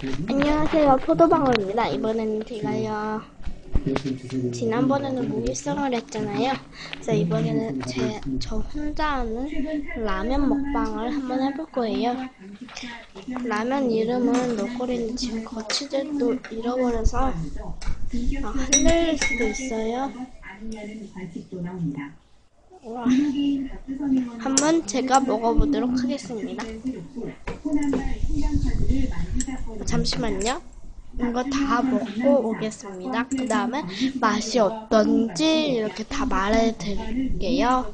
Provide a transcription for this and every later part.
안녕하세요. 포도방울입니다. 이번에는 제가요 지난번에는 모기성을 했잖아요. 그래서 이번에는 제, 저 혼자 하는 라면 먹방을 한번 해볼 거예요. 라면 이름은 너구리인데 지금 거치대도 잃어버려서 아, 흔들릴 수도 있어요. 와. 한번 제가 먹어보도록 하겠습니다 잠시만요 이거 다 먹고 오겠습니다. 그 다음에 맛이 어떤지 이렇게 다 말해 드릴게요.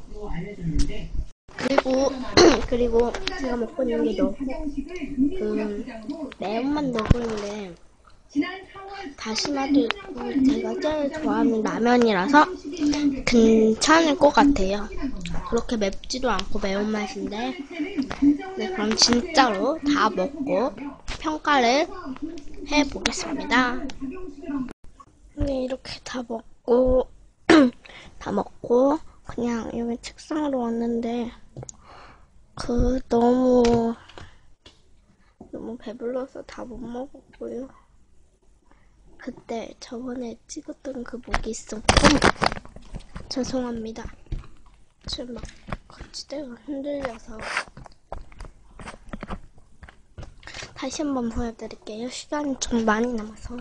그리고 그리고 제가 먹고 있는 게 너, 그 매운맛 너구리인데 다시마도 있고 제가 제일 좋아하는 라면이라서 괜찮을 것 같아요. 그렇게 맵지도 않고 매운맛인데 네 그럼 진짜로 다 먹고 평가를 해보겠습니다. 네, 이렇게 다 먹고, 다 먹고, 그냥 여기 책상으로 왔는데, 그, 너무, 너무 배불러서 다 못 먹었고요. 그때 저번에 찍었던 그 목이 있었고, 죄송합니다. 지금 막 거치대가 흔들려서. 다시 한번 보여드릴게요. 시간이 좀 많이 남아서.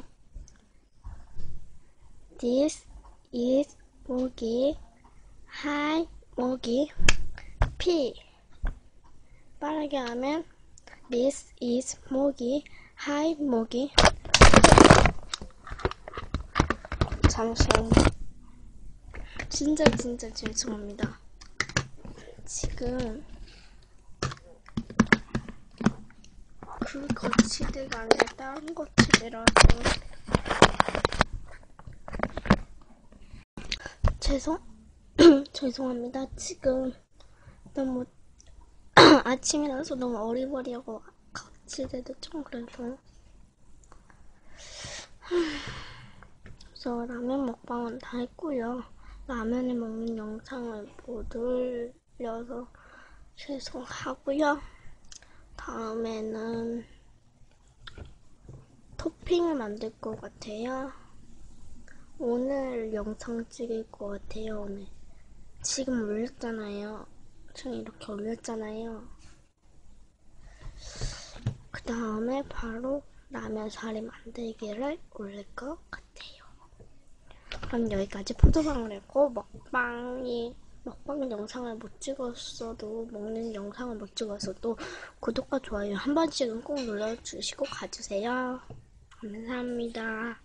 This is 모기, hi 모기, P. 빠르게 하면 This is 모기, hi 모기. 잠시만요. 진짜 진짜 죄송합니다. 지금 그 거치대가 아니라 다른 거치대라서 죄송 죄송합니다. 지금 너무 아침이라서 너무 어리버리하고 거치대도 좀 그래서 그래서 라면 먹방은 다 했고요. 라면을 먹는 영상을 못 올려서 죄송하고요 다음에는 토핑을 만들 것 같아요. 오늘 영상 찍을 것 같아요, 오늘. 지금 올렸잖아요. 지금 이렇게 올렸잖아요. 그 다음에 바로 라면 사리 만들기를 올릴 것 같아요. 그럼 여기까지 포도방울 했고 먹방이 먹방 영상을 못 찍었어도 먹는 영상을 못 찍었어도 구독과 좋아요 한 번씩은 꼭 눌러주시고 가주세요. 감사합니다.